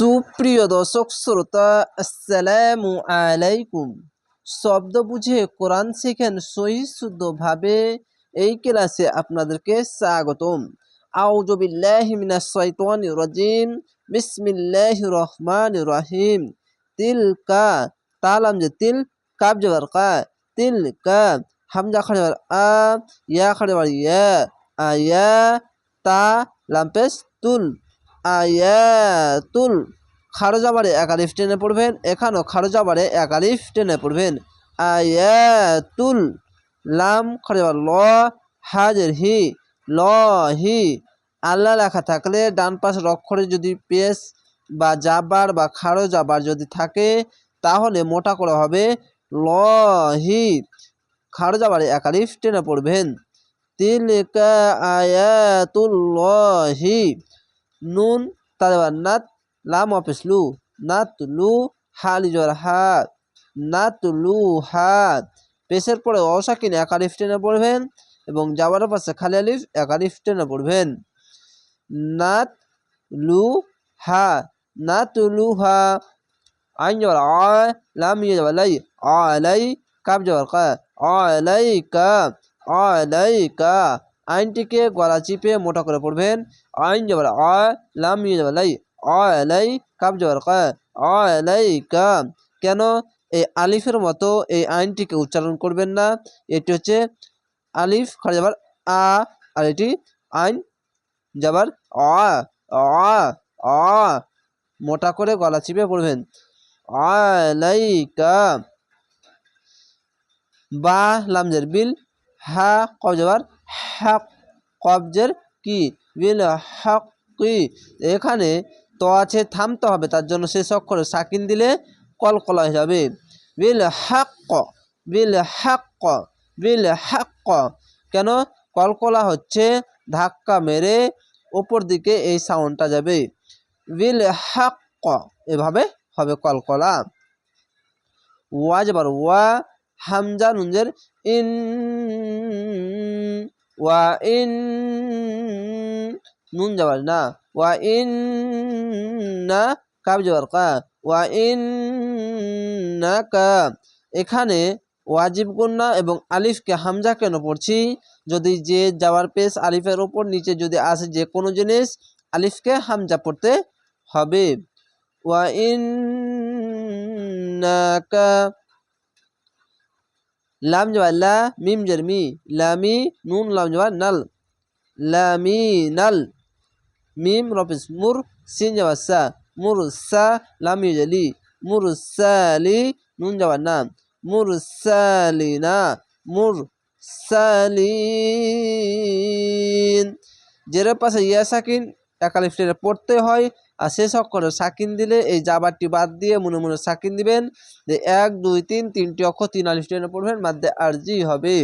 সুপ্রিয় দর্শক শ্রোতা, আসসালামু আলাইকুম। শব্দ বুঝে কোরআন শেখেন সহি শুদ্ধভাবে এই ক্লাসে আপনাদেরকে স্বাগতম। আউযু বিল্লাহি মিনাশ শাইতানির রাজিম। বিসমিল্লাহির রহমানির রহিম। তিলকা তালাম যে তিল কাব জবর কা। তিলকা হামজা খাড়ে আ, ইয়া খাড়ে ইয়া। আয়া তা লাম্পেস তুল। আয়াতুল খারজাবারে একালিফ টেনে পড়বেন, এখানেও খারজাবারে একালিফ টেনে পড়বেন। আয়াতুল লাম খারজাবার ল, হাজের হি, ল, হি, আল্লাহ লেখা থাকলে ডান পাশের অক্ষরে যদি পেস বা জাবার বা খারো জাবার যদি থাকে, তাহলে মোটা করে হবে ল, হি খারো জাবারে একালিফ টেনে পড়বেন। তিলকা আয়াতুল্লাহি নুন তাদের নাত লাম অফিস লু নাত লু হালি জোর হাত নাত লু হাত পেশের পরে অসাকিন এক আলিফ টেনে পড়বেন এবং যাওয়ার পাশে খালি আলিফ এক আলিফ টেনে পড়বেন। নাত লু হা নাত লু হা আইন যাবার আ লাম ইয়ে যাবার লাই আলাই কাপ যাবার কা আলাই কা আলাই কা আইনটিকে গলা চিপে মোটা করে পড়বেন। আইন যাবার আ, লাম ইয়ে যাবার লাই আলাই কাপ যাবার কা আলাই কা কেন? এই আলিফের মতো এই আইনটিকে উচ্চারণ করবেন না। এটি হচ্ছে আলিফ খাড়া যাবার আ, আর এটি আইন যাবার অ অ অ মোটা করে গলা চিপে পড়বেন। আলাইকা বা, লামজের বিল, হা কবজাবার হক কবজের কি? বিল হক কি এখানে তো আছে, থামতে হবে, তার জন্য শেষ অক্ষরে সাকিন দিলে কলকলা হয়ে যাবে। বিল হাক বিল হাক বিল হাক কেন? কলকলা হচ্ছে ধাক্কা মেরে ওপর দিকে এই সাউন্ডটা যাবে। বিল হাক এভাবে হবে কলকলা। ওয়া যাবার ওয়া, হামজা, নুনজের ইন ওয়া ইন, নুন যাবার না, ওয়া ইন না কাব যাবার কা, ওয়া ইন না কা। এখানে ওয়াজিব গুন্না এবং আলিফকে হামজা কেন পড়ছি? যদি যে যাওয়ার পেশ আলিফের ওপর নিচে যদি আসে যে কোনো জিনিস, আলিফকে হামজা পড়তে হবে। ওয়া ইন লাম জবা লা মিম জের মি লামি নুন লাম জবা নাল লামি নাল মিম রফিস মুর সিন জবা সা মুর সা লাম ইউজলি মুর সালি নুন জবা না মুর সালিনা মুর সালিন জেরের পাশে ইয়া সাকিন একালিফ পড়তে হয় আর শেষ অক্ষরে সাকিন দিলে এই জাবারটি বাদ দিয়ে মনে মনে সাকিন দিবেন যে এক, দুই, তিন, তিনটি অক্ষর তিন আলিফ টেনে পড়বেন, মাধ্যে আরজি হবে।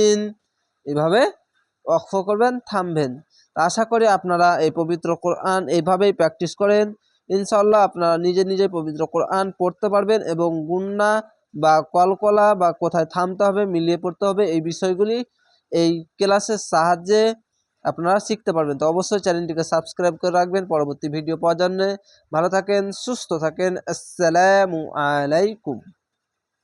মুরসালিন। এভাবে অক্ষ করবেন, থামবেন। আশা করি আপনারা এই পবিত্র কোরআন এইভাবেই প্র্যাকটিস করেন। ইনশাল্লাহ আপনারা নিজে নিজে পবিত্র কোরআন পড়তে পারবেন এবং গুন্না বা কলকলা বা কোথায় থামতে হবে, মিলিয়ে পড়তে হবে, এই বিষয়গুলি এই ক্লাসের সাহায্যে আপনারা শিখতে পারবেন। তো অবশ্যই চ্যানেলটিকে সাবস্ক্রাইব করে রাখবেন। পরবর্তী ভিডিও পাওয়ার জন্য ভালো থাকেন, সুস্থ থাকেন। আসসালামু আলাইকুম।